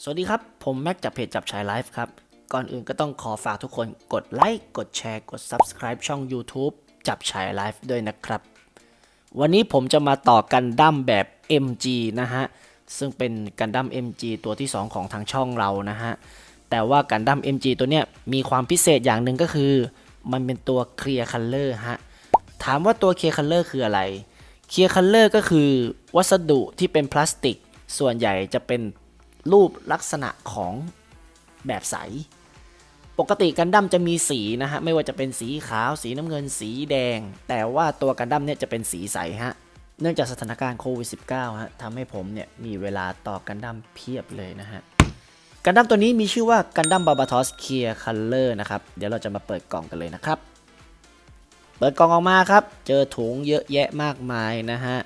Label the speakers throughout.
Speaker 1: สวัสดีครับ ผมแม็กจากเพจจับชายไลฟ์ครับ ก่อนอื่นก็ต้องขอฝากทุกคนกดไลค์กดแชร์กด Subscribe ช่อง YouTube จับชายไลฟ์ด้วยนะครับ วันนี้ผมจะมาต่อกันดั้มแบบ MG นะฮะ ซึ่งเป็นกันดั้ม MG ตัวที่ 2 ของทางช่องเรานะฮะ แต่ว่ากันดั้ม MG ตัวเนี้ยมีความพิเศษอย่างหนึ่งก็คือ มันเป็นตัว Clear Color ฮะ ถามว่าตัว Clear Color คืออะไร Clear Color ก็คือวัสดุที่เป็นพลาสติก ส่วนใหญ่จะเป็น รูปลักษณะของแบบใส ปกติกันดั้มจะมีสีนะฮะ ไม่ว่าจะเป็นสีขาว สีน้ำเงิน สีแดง แต่ว่าตัวกันดั้มเนี่ยจะเป็นสีใสฮะ เนื่องจากสถานการณ์โควิด -19 ฮะทำให้ผมเนี่ยมีเวลาต่อกันดั้มเพียบเลยนะฮะ กันดั้มตัวนี้มีชื่อว่ากันดั้มบาบาทอสเคลียร์คัลเลอร์นะครับ เดี๋ยวเราจะมาเปิดกล่องกันเลยนะครับ เปิดกล่องออกมาครับ เจอถุงเยอะแยะมากมายนะฮะ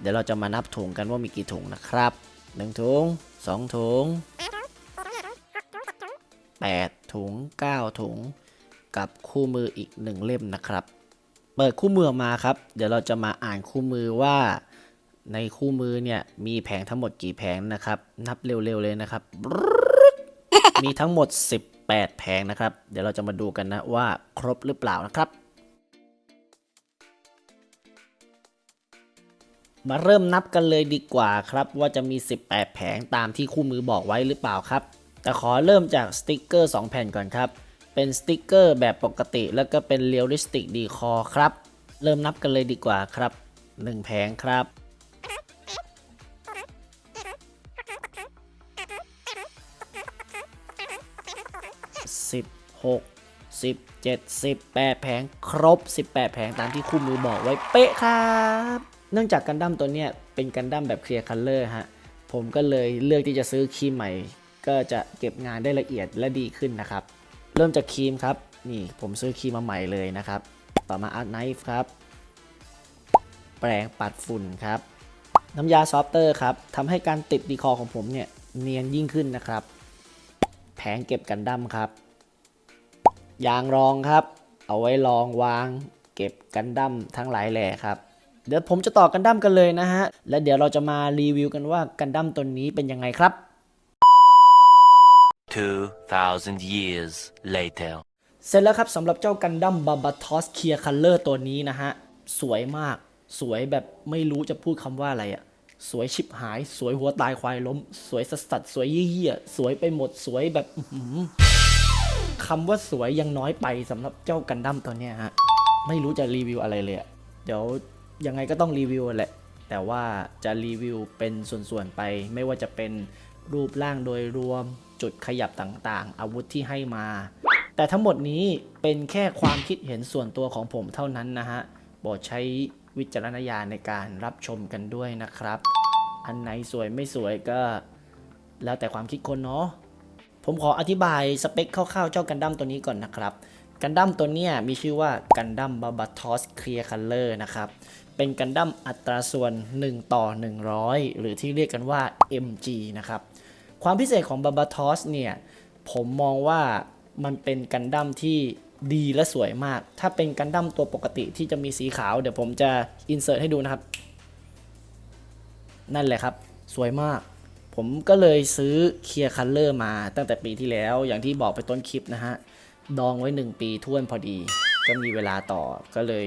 Speaker 1: เดี๋ยวเราจะมานับถุงกันว่ามีกี่ถุงนะครับหนึ่งถุง สองถุงแปดถุงเก้าถุง กับคู่มืออีกหนึ่งเล่มนะครับ เปิดคู่มือมาครับ เดี๋ยวเราจะมาอ่านคู่มือว่าในคู่มือเนี่ยมีแผงทั้งหมดกี่แผงนะครับ นับเร็วๆเลยนะครับ มีทั้งหมด 18 แผงนะครับ เดี๋ยวเราจะมาดูกันนะว่าครบหรือเปล่านะครับ มาเริ่มนับกันเลยดีกว่าครับ ว่าจะมี 18 แผงตามที่คู่มือบอกไว้หรือเปล่าครับ แต่ขอเริ่มจากสติกเกอร์ 2 แผ่นก่อนครับ เป็นสติกเกอร์แบบปกติ แล้วก็เป็นเรียลลิสติกดีคอครับ เริ่มนับกันเลยดีกว่าครับ 1 แผงครับ 16 17 18 แผงครบ 18 แผงตามที่คู่มือบอกไว้เป๊ะครับ เนื่องจากกันดั้มตัวเนี้ยเป็นกันดั้มแบบเคลียร์คัลเลอร์ฮะ ผมก็เลยเลือกที่จะซื้อครีมใหม่ ก็จะเก็บงานได้ละเอียดและดีขึ้นนะครับ เริ่มจากครีมครับ นี่ผมซื้อครีมมาใหม่เลยนะครับ ต่อมาอาร์ตไนฟ์ครับ แปรงปัดฝุ่นครับ น้ำยาซอฟเตอร์ครับทำให้การติดดีคอของผมเนี่ยเนียนยิ่งขึ้นนะครับ แผงเก็บกันดั้มครับ ยางรองครับ เอาไว้รองวาง เก็บกันดั้มทั้งหลายแหล่ครับ เดี๋ยวผมจะต่อกันดั้มกันเลยนะฮะ และเดี๋ยวเราจะมารีวิวกันว่ากันดั้มตัวนี้เป็นยังไงครับ
Speaker 2: 2,000 years later.
Speaker 1: เสร็จแล้วครับสำหรับเจ้ากันดั้มบาบาทอสเคียร์คัลเลอร์ตัวนี้นะฮะ สวยมาก สวยแบบไม่รู้จะพูดคำว่าอะไรอะสวยชิบหาย สวยหัวตายควายล้ม สวยสัสสัสๆสวยเยี่ยๆสวยไปหมดสวยแบบอื้อหือคำว่าสวยยังน้อยไปสำหรับเจ้ากันดั้มตัวเนี้ยฮะ ไม่รู้จะรีวิวอะไรเลยอะเดี๋ยว ยังไงก็ต้องรีวิวแหละ แต่ว่าจะรีวิวเป็นส่วนๆไป ไม่ว่าจะเป็นรูปร่างโดยรวมจุดขยับต่างๆ อาวุธที่ให้มา แต่ทั้งหมดนี้เป็นแค่ความคิดเห็นส่วนตัวของผมเท่านั้นนะฮะโปรดใช้วิจารณญาณในการรับชมกันด้วยนะครับ อันไหนสวยไม่สวยก็ แล้วแต่ความคิดคนเนาะผมขออธิบายสเปคคร่าวๆเจ้ากันดั้มตัวนี้ก่อนนะครับ กันดั้มตัวเนี้ยมีชื่อว่ากันดั้มบาบาทอสเคลียร์คัลเลอร์นะครับ เป็นกันดั้มอัตราส่วน 1 ต่อ 100 หรือที่เรียกกันว่า MG นะครับ ความพิเศษของบาบาทอสเนี่ย ผมมองว่ามันเป็นกันดั้มที่ดีและสวยมาก ถ้าเป็นกันดั้มตัวปกติที่จะมีสีขาว เดี๋ยวผมจะอินเสิร์ตให้ดูนะครับ นั่นแหละครับ สวยมาก ผมก็เลยซื้อเคลียร์คัลเลอร์มาตั้งแต่ปีที่แล้ว อย่างที่บอกไปต้นคลิปนะฮะ ดองไว้ 1 ปีท่วนพอดี ก็มีเวลาต่อก็เลย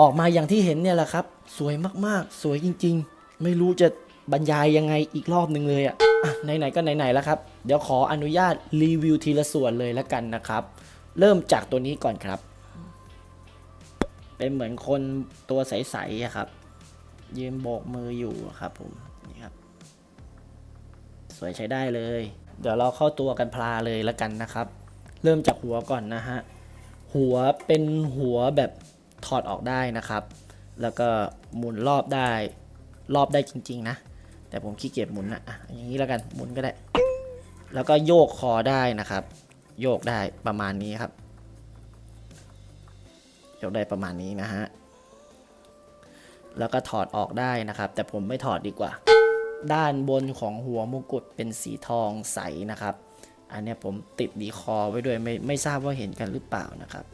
Speaker 1: ออกมาอย่างที่เห็นเนี่ยแหละครับ สวยมากๆ สวยจริง ๆ ไม่รู้จะบรรยายยังไงอีกรอบหนึ่งเลยอะอะไหนๆก็ไหนๆแล้วครับ เดี๋ยวขออนุญาตรีวิวทีละส่วนเลยแล้วกันนะครับ เริ่มจากตัวนี้ก่อนครับ เป็นเหมือนคนตัวใสๆอะครับ ยืนโบกมืออยู่ครับผมนี่ครับ สวยใช้ได้เลย เดี๋ยวเราเข้าตัวกันพลาเลยแล้วกันนะครับ เริ่มจากหัวก่อนนะฮะ หัวเป็นหัวแบบถอดออกได้นะครับ แล้วก็หมุนรอบได้รอบได้จริง ๆ นะ แต่ผมขี้เกียจหมุนนะอะอย่างนี้แล้วกันหมุนก็ได้ แล้วก็โยกคอได้นะครับ โยกได้ประมาณนี้ครับโยกได้ประมาณนี้นะฮะแล้วก็ถอดออกได้นะครับ แต่ผมไม่ถอดดีกว่า ด้านบนของหัวมงกุฎเป็นสีทองใสนะครับ อันนี้ผมติดดีคอไว้ด้วยไม่ไม่ทราบว่าเห็นกันหรือเปล่านะครับ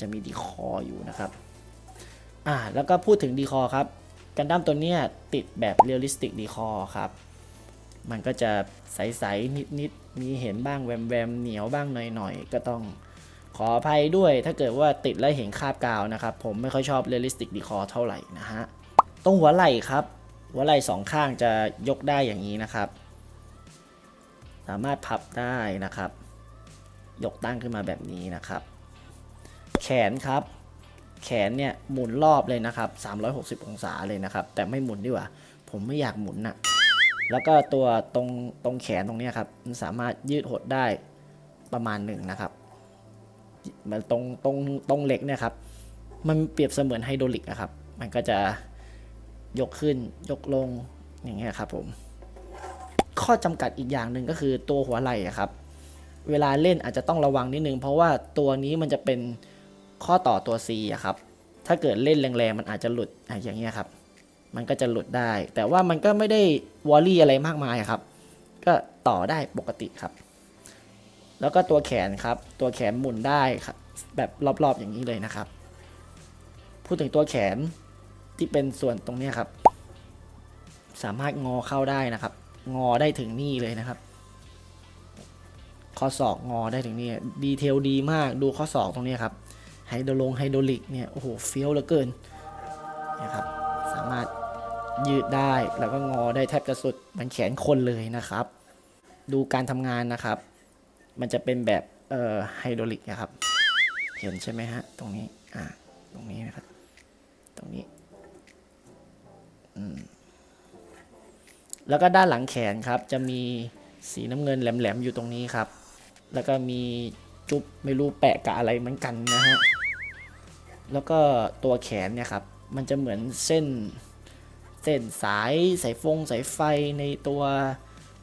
Speaker 1: จะมีดีคออยู่นะครับอ่าแล้วก็พูดถึงดีคอครับกันดั้มตัวเนี้ยติดแบบเรียลลิสติกดีคอครับมันก็จะใสๆนิดๆ มีเห็นบ้างแวมๆ เหนียวบ้างหน่อยๆ ก็ต้องขออภัยด้วย ถ้าเกิดว่าติดแล้วเห็นคาบกาวนะครับ ผมไม่ค่อยชอบเรียลลิสติกดีคอเท่าไหร่นะฮะ ตรงหัวไหล่ครับ หัวไหล่สองข้างจะยกได้อย่างนี้นะครับ สามารถพับได้นะครับ ยกตั้งขึ้นมาแบบนี้นะครับ แขนครับ แขนเนี่ยหมุนรอบเลยนะครับ 360 องศาเลยนะครับ แต่ไม่หมุนดีกว่า ผมไม่อยากหมุนน่ะแล้วก็ตัวตรงตรงแขนตรงนี้ครับมันสามารถยืดหดได้ประมาณหนึ่งนะครับมันตรงตรงตรงเหล็กเนี่ยครับ มันเปรียบเสมือนไฮโดรลิกนะครับ มันก็จะยกขึ้นยกลงอย่างเงี้ยครับผม ข้อจำกัดอีกอย่างหนึ่งก็คือตัวหัวไหล่ครับเวลาเล่นอาจจะต้องระวังนิดนึงเพราะว่าตัวนี้มันจะเป็นข้อต่อตัว C อะครับ ถ้าเกิดเล่นแรงๆมันอาจจะหลุดอะอย่างเงี้ยครับ มันก็จะหลุดได้ แต่ว่ามันก็ไม่ได้วอลลี่อะไรมากมายครับ ก็ต่อได้ปกติครับ แล้วก็ตัวแขนครับ ตัวแขนหมุนได้ครับ แบบรอบๆอย่างนี้เลยนะครับ พูดถึงตัวแขนที่เป็นส่วนตรงนี้ครับ สามารถงอเข้าได้นะครับ งอได้ถึงนี่เลยนะครับ ข้อศอกงอได้ถึงนี่ดีเทลดีมากดูข้อศอกตรงนี้ครับไฮโดรลงไฮโดรลิกเนี่ยโอ้โหเฟี้ยวเหลือเกินนะครับสามารถยืดได้แล้วก็งอได้แทบจะสุดมันแขนคนเลยนะครับ ดูการทำงานนะครับ มันจะเป็นแบบเอ่อไฮโดรลิกนะครับ เห็นใช่ไหมฮะตรงนี้อ่าตรงนี้นะครับ ตรงนี้ แล้วก็ด้านหลังแขนครับ จะมีสีน้ำเงินแหลมๆอยู่ตรงนี้ครับ แล้วก็มีจุ๊บไม่รู้แปะกับอะไรเหมือนกันนะฮะ แล้วก็ตัวแขนเนี่ยครับ มันจะเหมือนเส้นเส้นสายสายฟงสายไฟในตัว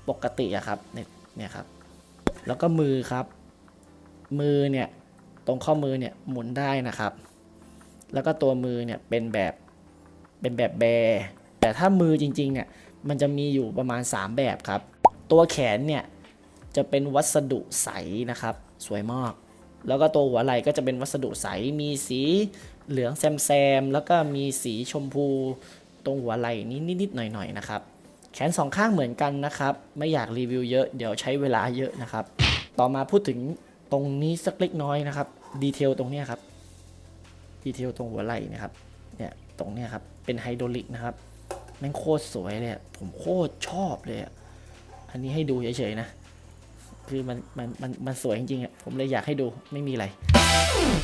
Speaker 1: ปกติอะครับเนี่ยครับ แล้วก็มือครับ มือเนี่ยตรงข้อมือเนี่ยหมุนได้นะครับ แล้วก็ตัวมือเนี่ยเป็นแบบเป็นแบบแบร์แต่ถ้ามือจริงๆเนี่ย มันจะมีอยู่ประมาณ 3 แบบครับ ตัวแขนเนี่ยจะเป็นวัสดุใสนะครับ สวยมาก แล้วก็ตัวหัวไหล่ก็จะเป็นวัสดุใส มีสีเหลืองแซมๆ แล้วก็มีสีชมพูตรงหัวไหล่นี้นิดๆหน่อยๆนะครับ แขนสองข้างเหมือนกันนะครับ ไม่อยากรีวิวเยอะ เดี๋ยวใช้เวลาเยอะนะครับ ต่อมาพูดถึงตรงนี้สักเล็กน้อยนะครับ ดีเทลตรงนี้ครับ ดีเทลตรงหัวไหล่นะครับ เนี่ยตรงนี้ครับ เป็นไฮโดรลิกนะครับ แม่งโคตรสวยเลยผมโคตรชอบเลยอะอันนี้ให้ดูเฉยๆนะ คือมันมันมันมันสวยจริงๆอะผมเลยอยากให้ดูไม่มีอะไร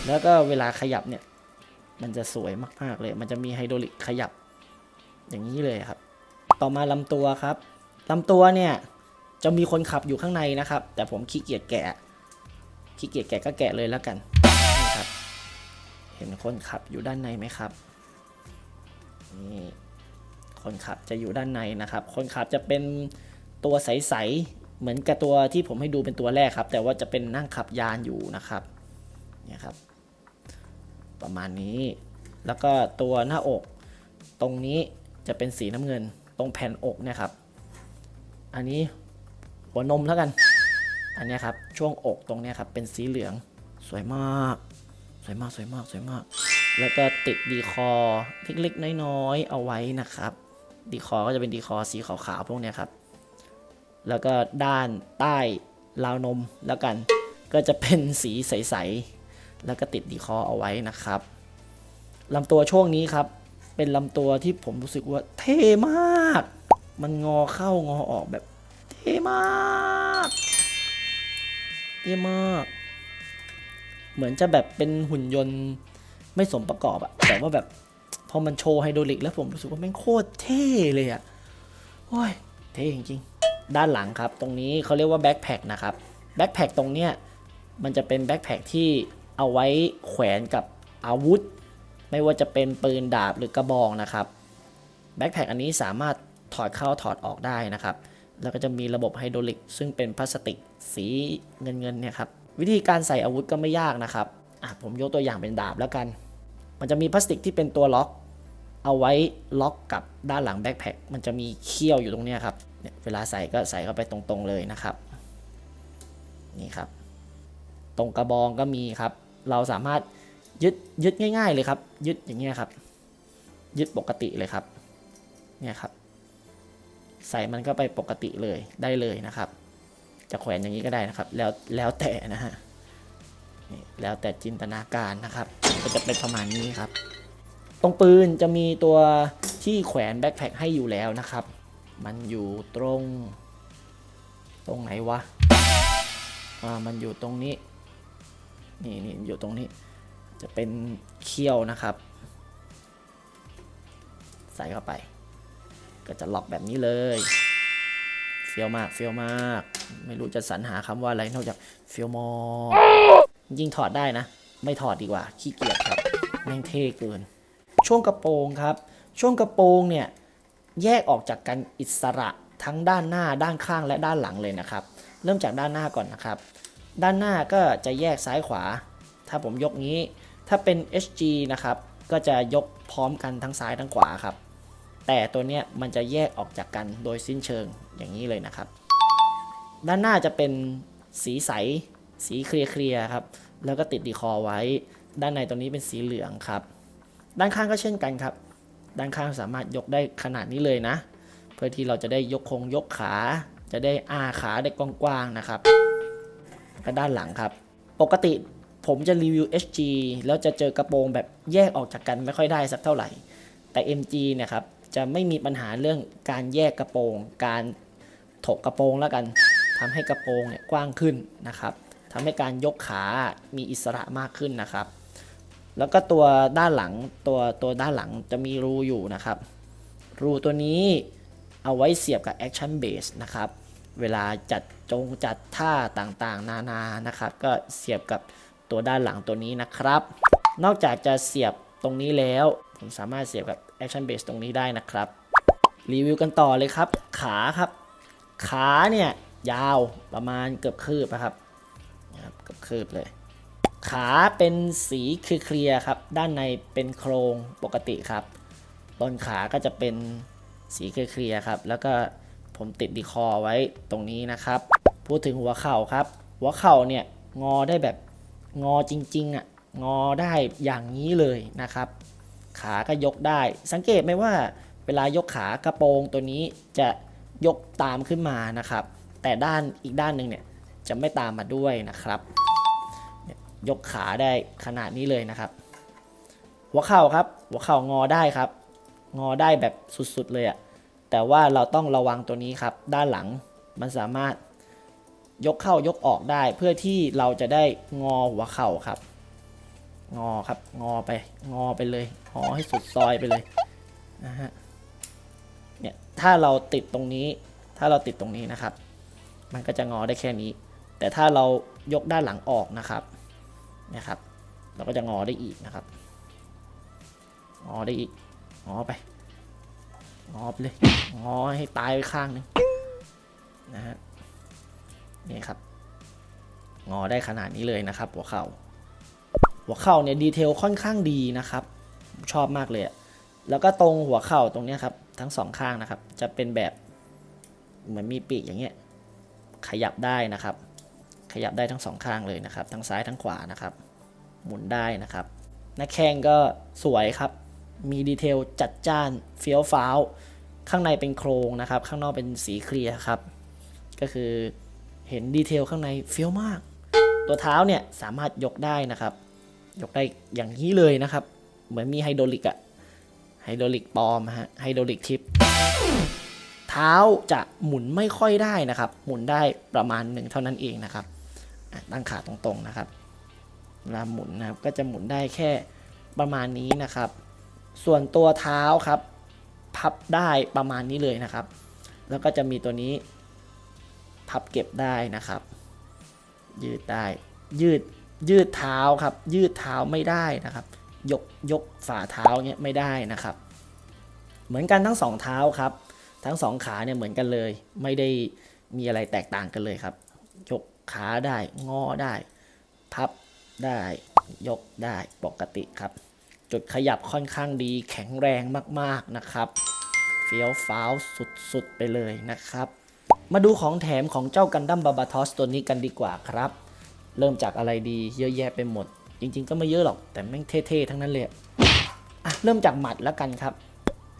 Speaker 1: แล้วก็เวลาขยับเนี่ย มันจะสวยมากๆเลย มันจะมีไฮดรอลิกขยับ อย่างนี้เลยครับ ต่อมาลำตัวครับลำตัวเนี่ยจะมีคนขับอยู่ข้างในนะครับ แต่ผมขี้เกียจแกะขี้เกียจแกะก็แกะเลยแล้วกันนี่ครับ เห็นคนขับอยู่ด้านในไหมครับนี่ คนขับจะอยู่ด้านในนะครับ คนขับจะเป็นตัวใสๆเหมือนกับตัวที่ผมให้ดูเป็นตัวแรกครับ แต่ว่าจะเป็นนั่งขับยานอยู่นะครับเนี่ยครับ ประมาณนี้ แล้วก็ตัวหน้าอก ตรงนี้จะเป็นสีน้ำเงิน ตรงแผ่นอกเนี่ยครับ อันนี้หัวนมแล้วกัน อันนี้ครับช่วงอกตรงนี้ครับเป็นสีเหลืองสวยมาก สวยมากสวยมากสวยมาก แล้วก็ติดดีคอเล็กๆน้อยๆเอาไว้นะครับ ดีคอก็จะเป็นดีคอสีขาวๆพวกนี้ครับ แล้วก็ด้านใต้ราวนมแล้วกัน ก็จะเป็นสีใสๆ แล้วก็ติดดีคอเอาไว้นะครับลำตัวช่วงนี้ครับ เป็นลำตัวที่ผมรู้สึกว่าเท่มาก มันงอเข้างอออกแบบเท่มากเท่มาก เหมือนจะแบบเป็นหุ่นยนต์ไม่สมประกอบอะแต่ว่าแบบ พอมันโชว์ไฮโดรลิกแล้วผมรู้สึกว่าแม่งโคตรเท่เลยอะโอ้ยเท่จริงๆ ด้านหลังครับ ตรงนี้เขาเรียกว่าแบ็คแพคนะครับแบ็คแพคตรงเนี้ยมันจะเป็นแบ็คแพคที่เอาไว้แขวนกับอาวุธ ไม่ว่าจะเป็นปืนดาบหรือกระบองนะครับแบ็คแพคอันนี้สามารถถอดเข้าถอดออกได้นะครับ แล้วก็จะมีระบบไฮโดรลิกซึ่งเป็นพลาสติกสีเงินเงินๆเนี่ยครับ วิธีการใส่อาวุธก็ไม่ยากนะครับอะผมยกตัวอย่างเป็นดาบแล้วกัน มันจะมีพลาสติกที่เป็นตัวล็อก เอาไว้ล็อกกับด้านหลังแบ็คแพคมันจะมีเขี้ยวอยู่ตรงนี้ครับเนี่ยเวลาใส่ก็ใส่เข้าไปตรงๆเลยนะครับ นี่ครับ ตรงกระบองก็มีครับ เราสามารถยึดยึดง่าย ๆเลยครับ ยึดอย่างเงี้ยครับ ยึดปกติเลยครับ เนี่ยครับ ใส่มันก็ไปปกติเลยได้เลยนะครับ จะแขวนอย่างนี้ก็ได้นะครับ แล้วแล้วแต่นะฮะนี่แล้วแต่จินตนาการนะครับ ก็จะเป็นประมาณนี้ครับ ตรงปืนจะมีตัวที่แขวนแบ็คแพคให้อยู่แล้วนะครับ มันอยู่ตรง ตรงไหนวะ อ่า มันอยู่ตรงนี้ นี่นี่อยู่ตรงนี้ จะเป็นเขี้ยวนะครับ ใส่เข้าไป ก็จะล็อกแบบนี้เลยเฟี้ยวมากเฟี้ยวมาก ไม่รู้จะสรรหาคำว่าอะไรนอกจากเฟี้ยวมอ ยิงถอดได้นะ ไม่ถอดดีกว่า ขี้เกียจครับแม่งเท่เกิน ช่วงกระโปรงครับ ช่วงกระโปรงเนี่ยแยกออกจากกันอิสระทั้งด้านหน้าด้านข้างและด้านหลังเลยนะครับ เริ่มจากด้านหน้าก่อนนะครับ ด้านหน้าก็จะแยกซ้ายขวา ถ้าผมยกนี้ ถ้าเป็น HG นะครับ ก็จะยกพร้อมกันทั้งซ้ายทั้งขวาครับ แต่ตัวเนี้ยมันจะแยกออกจากกันโดยสิ้นเชิงอย่างนี้เลยนะครับ ด้านหน้าจะเป็นสีใส สีเคลียร์ๆครับ แล้วก็ติดดีคอไว้ ด้านในตัวนี้เป็นสีเหลืองครับ ด้านข้างก็เช่นกันครับ ด้านข้างสามารถยกได้ขนาดนี้เลยนะ เพื่อที่เราจะได้ยกคงยกขา จะได้อาขาได้กว้างๆนะครับก็ด้านหลังครับ ปกติผมจะรีวิว HG แล้วจะเจอกระโปรงแบบแยกออกจากกันไม่ค่อยได้สักเท่าไหร่ แต่ MG เนี่ยครับจะไม่มีปัญหาเรื่องการแยกกระโปรง การถกกระโปรงแล้วกันทำให้กระโปรงเนี่ยกว้างขึ้นนะครับทำให้การยกขา มีอิสระมากขึ้นนะครับ แล้วก็ตัวด้านหลังตัวตัวด้านหลังจะมีรูอยู่นะครับ รูตัวนี้เอาไว้เสียบกับ Action Base นะครับ เวลาจัดจงจัดท่าต่างๆ นานานะครับ ก็เสียบกับตัวด้านหลังตัวนี้นะครับ นอกจากจะเสียบตรงนี้แล้ว ผมสามารถเสียบกับ Action Base ตรงนี้ได้นะครับ รีวิวกันต่อเลยครับ ขาครับ ขาเนี่ยยาวประมาณเกือบคืบนะครับนะครับเกือบคืบเลย ขาเป็นสีเคลียร์ครับ ด้านในเป็นโครงปกติครับ ต้นขาก็จะเป็นสีเคลียร์ครับ แล้วก็ผมติดดีคอไว้ตรงนี้นะครับ พูดถึงหัวเข่าครับ หัวเข่าเนี่ยงอได้แบบงอจริงๆอะ งอได้อย่างนี้เลยนะครับ ขาก็ยกได้ สังเกตไหมว่าเวลายกขากระโปรงตัวนี้จะยกตามขึ้นมานะครับ แต่ด้านอีกด้านหนึ่งเนี่ยจะไม่ตามมาด้วยนะครับ ยกขาได้ขนาดนี้เลยนะครับ หัวเข่าครับ หัวเข่างอได้ครับ งอได้แบบสุดๆเลยอะแต่ว่าเราต้องระวังตัวนี้ครับ ด้านหลังมันสามารถยกเข้ายกออกได้ เพื่อที่เราจะได้งอหัวเข่าครับ งอครับ งอไป งอไปเลยงอให้สุดซอยไปเลยนะฮะเนี่ยถ้าเราติดตรงนี้ ถ้าเราติดตรงนี้นะครับ มันก็จะงอได้แค่นี้ แต่ถ้าเรายกด้านหลังออกนะครับ นะครับ เราก็จะงอได้อีกนะครับ งอได้อีก งอไป งอไปเลย งอให้ตายไปข้างหนึ่งนะฮะ นี่ครับ งอได้ขนาดนี้เลยนะครับ หัวเข่า หัวเข่าเนี่ยดีเทลค่อนข้างดีนะครับ ชอบมากเลยแล้วก็ตรงหัวเข่าตรงเนี้ยครับ ทั้งสองข้างนะครับ จะเป็นแบบเหมือนมีปีกอย่างเงี้ย ขยับได้นะครับ ขยับได้ทั้งสองข้างเลยนะครับ ทั้งซ้ายทั้งขวานะครับ หมุนได้นะครับหน้าแข้งก็สวยครับ มีดีเทลจัดจ้านเฟี้ยวฟ้าว ข้างในเป็นโครงนะครับ ข้างนอกเป็นสีเคลียร์ครับ ก็คือเห็นดีเทลข้างในเฟี้ยวมาก ตัวเท้าเนี่ยสามารถยกได้นะครับ ยกได้อย่างนี้เลยนะครับ เหมือนมีไฮดรอลิกอะไฮดรอลิกปลอมฮะ ไฮดรอลิกทิปเท้าจะหมุนไม่ค่อยได้นะครับ หมุนได้ประมาณหนึ่งเท่านั้นเองนะครับ ตั้งขาตรงๆนะครับเวลาหมุนนะครับก็จะหมุนได้แค่ประมาณนี้นะครับ ส่วนตัวเท้าครับ พับได้ประมาณนี้เลยนะครับ แล้วก็จะมีตัวนี้พับเก็บได้นะครับ ยืดได้ยืดยืดเท้าครับ ยืดเท้าไม่ได้นะครับ ยกยกฝ่าเท้าเนี้ยไม่ได้นะครับ เหมือนกันทั้งสองเท้าครับ ทั้งสองขาเนี่ยเหมือนกันเลย ไม่ได้มีอะไรแตกต่างกันเลยครับ ขาได้ งอได้ พับได้ ยกได้ปกติครับ จุดขยับค่อนข้างดีแข็งแรงมากๆนะครับ เฟี้ยวฟ้าวสุดๆไปเลยนะครับ มาดูของแถมของเจ้ากันดั้มบาบาทอสตัวนี้กันดีกว่าครับ เริ่มจากอะไรดีเยอะแยะไปหมด จริง ๆ ก็ไม่เยอะหรอกแต่แม่งเท่ๆทั้งนั้นเลยอะเริ่มจากหมัดแล้วกันครับ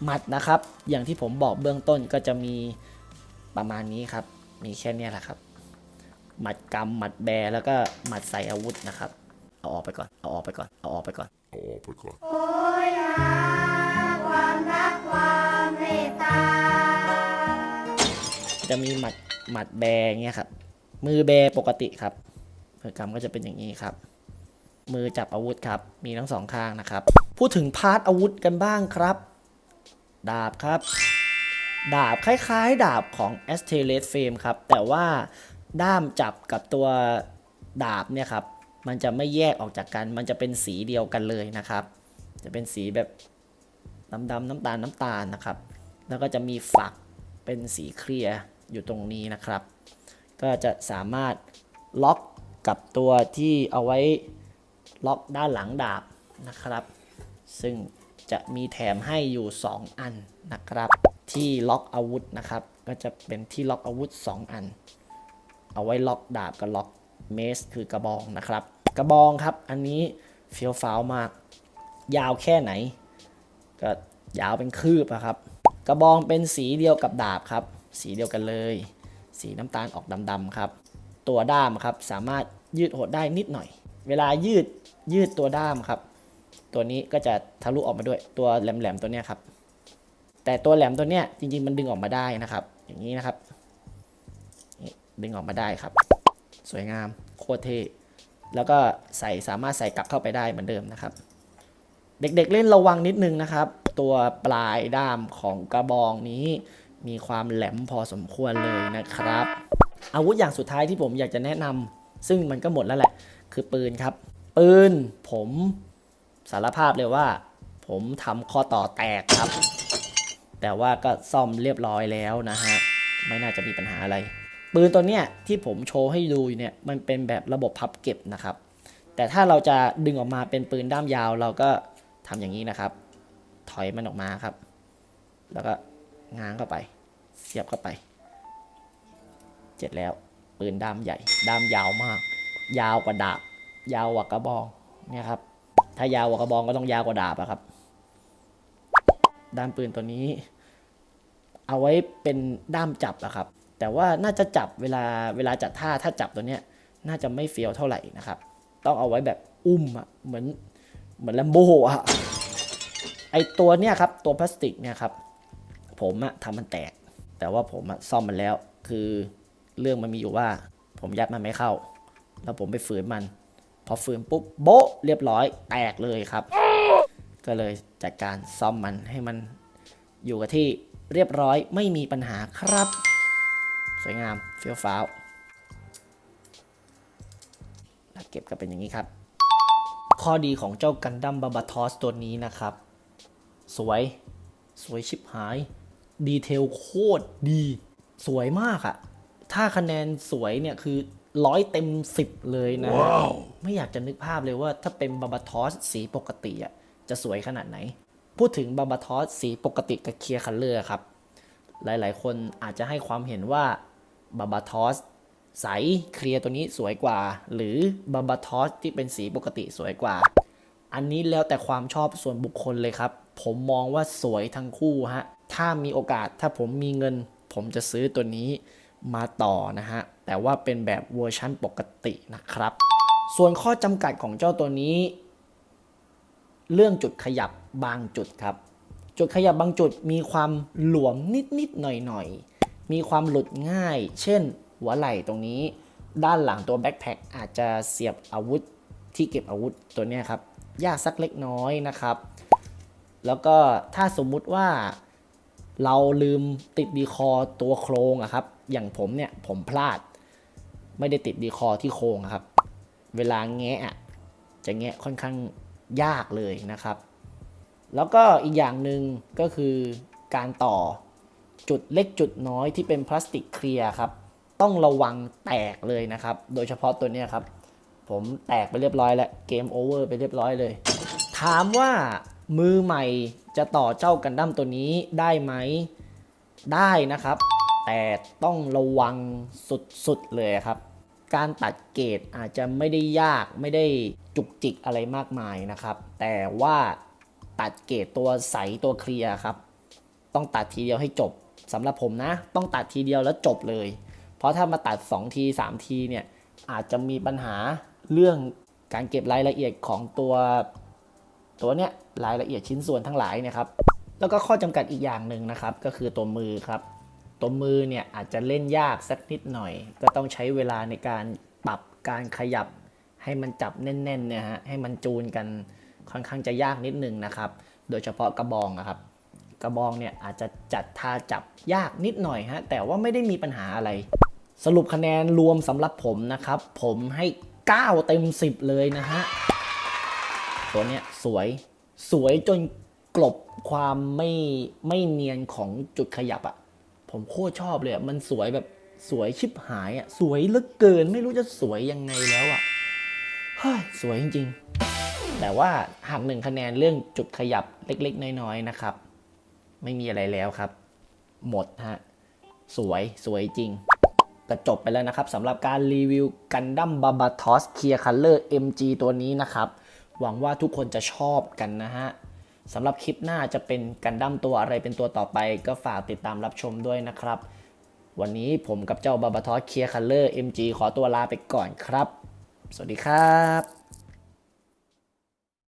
Speaker 1: หมัดนะครับ อย่างที่ผมบอกเบื้องต้นก็จะมีประมาณนี้ครับ มีแค่นี้แหละครับ หมัดกำหมัดแบแล้วก็หมัดใส่อาวุธนะครับ เอาออกไปก่อน เอาออกไปก่อน เอาออกไปก่อน
Speaker 3: เอาออกไปก่อน
Speaker 4: โอยหาความรักความเมตตา
Speaker 1: จะมีหมัดหมัดแบเงี้ยครับ มือแบปกติครับมือกำก็จะเป็นอย่างนี้ครับ มือจับอาวุธครับ มีทั้งสองข้างนะครับ พูดถึงพาร์ทอาวุธกันบ้างครับ ดาบครับดาบคล้ายๆ ดาบของ a s t e r a t Frame ครับ แต่ว่า ด้ามจับกับตัวดาบเนี่ยครับ มันจะไม่แยกออกจากกัน มันจะเป็นสีเดียวกันเลยนะครับ จะเป็นสีแบบดำๆน้ำตาลน้ำตาลนะครับ แล้วก็จะมีฝักเป็นสีเคลียร์อยู่ตรงนี้นะครับ ก็จะสามารถล็อกกับตัวที่เอาไว้ล็อกด้านหลังดาบนะครับ ซึ่งจะมีแถมให้อยู่ 2 อันนะครับ ที่ล็อกอาวุธนะครับ ก็จะเป็นที่ล็อกอาวุธ 2 อัน เอาไว้ล็อกดาบกับล็อกเมสคือกระบองนะครับ กระบองครับอันนี้เฟี้ยวฟ้าวมาก ยาวแค่ไหน ก็ยาวเป็นคืบอะครับ กระบองเป็นสีเดียวกับดาบครับ สีเดียวกันเลย สีน้ำตาลออกดำๆครับ ตัวด้ามครับสามารถยืดหดได้นิดหน่อย เวลายืดยืดตัวด้ามครับ ตัวนี้ก็จะทะลุออกมาด้วยตัวแหลมๆตัวเนี้ยครับ แต่ตัวแหลมตัวเนี้ยจริงๆมันดึงออกมาได้นะครับ อย่างนี้นะครับ ดึงออกมาได้ครับ สวยงามโคตรเท่แล้วก็ใส่สามารถใส่กลับเข้าไปได้เหมือนเดิมนะครับ เด็กๆเล่นระวังนิดนึงนะครับ ตัวปลายด้ามของกระบองนี้มีความแหลมพอสมควรเลยนะครับ อาวุธอย่างสุดท้ายที่ผมอยากจะแนะนำซึ่งมันก็หมดแล้วแหละ คือปืนครับ ปืนผมสารภาพเลยว่า ผมทำข้อต่อแตกครับ แต่ว่าก็ซ่อมเรียบร้อยแล้วนะฮะ ไม่น่าจะมีปัญหาอะไร ปืนตัวเนี้ยที่ผมโชว์ให้ดูอยู่เนี่ยมันเป็นแบบระบบพับเก็บนะครับ แต่ถ้าเราจะดึงออกมาเป็นปืนด้ามยาว เราก็ทำอย่างนี้นะครับ ถอยมันออกมาครับ แล้วก็ง้างเข้าไป เสียบเข้าไปเสร็จแล้วปืนด้ามใหญ่ ด้ามยาวมาก ยาวกว่าดาบ ยาวกว่ากระบองเนี่ยครับ ถ้ายาวกว่ากระบองก็ต้องยาวกว่าดาบอะครับ ด้ามปืนตัวนี้ เอาไว้เป็นด้ามจับอะครับ แต่ว่าน่าจะจับเวลาเวลาจัดท่าถ้าจับตัวเนี้ยน่าจะไม่เฟี้ยวเท่าไหร่นะครับ ต้องเอาไว้แบบอุ้มอะเหมือนเหมือนแลมโบอะไอตัวเนี้ยครับตัวพลาสติกเนี่ยครับผมอะทำมันแตก แต่ว่าผมอะซ่อมมันแล้ว คือเรื่องมันมีอยู่ว่า ผมยัดมันไม่เข้า แล้วผมไปฝืนมัน พอฝืนปุ๊บโบ๊ะเรียบร้อยแตกเลยครับ ก็เลยจัดการซ่อมมันให้มันอยู่กับที่เรียบร้อยไม่มีปัญหาครับ สวยงามเฟี้ยวฟ้าวแล้วเก็บก็เป็นอย่างนี้ครับ ข้อดีของเจ้ากันดั้มบาบาทอสตัวนี้นะครับ สวยสวยชิบหาย ดีเทลโคตรดี สวยมากอะถ้าคะแนนสวยเนี่ยคือร้อยเต็มสิบเลยนะไม่อยากจะนึกภาพเลยว่าถ้าเป็นบาบาทอสสีปกติอะจะสวยขนาดไหน พูดถึงบาบาทอสสีปกติกับเคลียร์คัลเลอร์ครับ หลายๆ คนอาจจะให้ความเห็นว่า บาบาทอสใสเคลียร์ตัวนี้สวยกว่า หรือบาบาทอสที่เป็นสีปกติสวยกว่า อันนี้แล้วแต่ความชอบส่วนบุคคลเลยครับ ผมมองว่าสวยทั้งคู่ฮะ ถ้ามีโอกาสถ้าผมมีเงิน ผมจะซื้อตัวนี้มาต่อนะฮะ แต่ว่าเป็นแบบเวอร์ชั่นปกตินะครับ ส่วนข้อจำกัดของเจ้าตัวนี้ เรื่องจุดขยับบางจุดครับ จุดขยับบางจุดมีความหลวมนิดๆหน่อยๆ มีความหลุดง่าย เช่น หัวไหล่ตรงนี้ ด้านหลังตัวแบ็คแพคอาจจะเสียบอาวุธที่เก็บอาวุธตัวนี้ครับ ยากสักเล็กน้อยนะครับ แล้วก็ถ้าสมมุติว่าเราลืมติดดีคอตัวโครงอะครับ อย่างผมเนี่ยผมพลาด ไม่ได้ติดดีคอที่โครงครับ เวลาแงะจะแงะค่อนข้างยากเลยนะครับ แล้วก็อีกอย่างหนึ่งก็คือการต่อ จุดเล็กจุดน้อยที่เป็นพลาสติกเคลียร์ครับ ต้องระวังแตกเลยนะครับ โดยเฉพาะตัวนี้ครับ ผมแตกไปเรียบร้อยแล้ว เกมโอเวอร์ไปเรียบร้อยเลย ถามว่ามือใหม่จะต่อเจ้ากันดั้มตัวนี้ได้ไหม ได้นะครับ แต่ต้องระวังสุดๆเลยครับ การตัดเกรดอาจจะไม่ได้ยากไม่ได้จุกจิกอะไรมากมายนะครับ แต่ว่าตัดเกรดตัวใสตัวเคลียร์ครับ ต้องตัดทีเดียวให้จบ สำหรับผมนะ ต้องตัดทีเดียวแล้วจบเลย เพราะถ้ามาตัด 2 ที 3 ทีเนี่ยอาจจะมีปัญหาเรื่องการเก็บรายละเอียดของตัวตัวเนี้ยรายละเอียดชิ้นส่วนทั้งหลายเนี่ยครับ แล้วก็ข้อจำกัดอีกอย่างหนึ่งนะครับ ก็คือตัวมือครับ ตัวมือเนี่ยอาจจะเล่นยากสักนิดหน่อย ก็ต้องใช้เวลาในการปรับการขยับ ให้มันจับแน่นๆเนี่ยฮะให้มันจูนกันค่อนข้างจะยากนิดนึงนะครับ โดยเฉพาะกระบองนะครับ กระบองเนี่ยอาจจะจัดทาจับยากนิดหน่อยฮะแต่ว่าไม่ได้มีปัญหาอะไร สรุปคะแนนรวมสำหรับผมนะครับ ผมให้ 9 เต็ม 10 เลยนะฮะ ตัวเนี้ยสวยสวยจนกลบความไม่ไม่เนียนของจุดขยับอะผมโคตรชอบเลยอะมันสวยแบบสวยชิบหายอะสวยเหลือเกิน ไม่รู้จะสวยยังไงแล้วอะเฮ้ยสวยจริง ๆ แต่ว่าหักหนึ่งคะแนนเรื่องจุดขยับเล็ก ๆ น้อย ๆ นะครับ ไม่มีอะไรแล้วครับ หมดฮะ สวยสวยจริง ก็จบไปแล้วนะครับสำหรับการรีวิวกันดั้มบาบาทอสเคลียร์คัลเลอร์ MG ตัวนี้นะครับ หวังว่าทุกคนจะชอบกันนะฮะสำหรับคลิปหน้าจะเป็นกันดั้มตัวอะไรเป็นตัวต่อไป ก็ฝากติดตามรับชมด้วยนะครับ วันนี้ผมกับเจ้าบาบาทอสเคลียร์คัลเลอร์ MG ขอตัวลาไปก่อนครับ สวัสดีครับ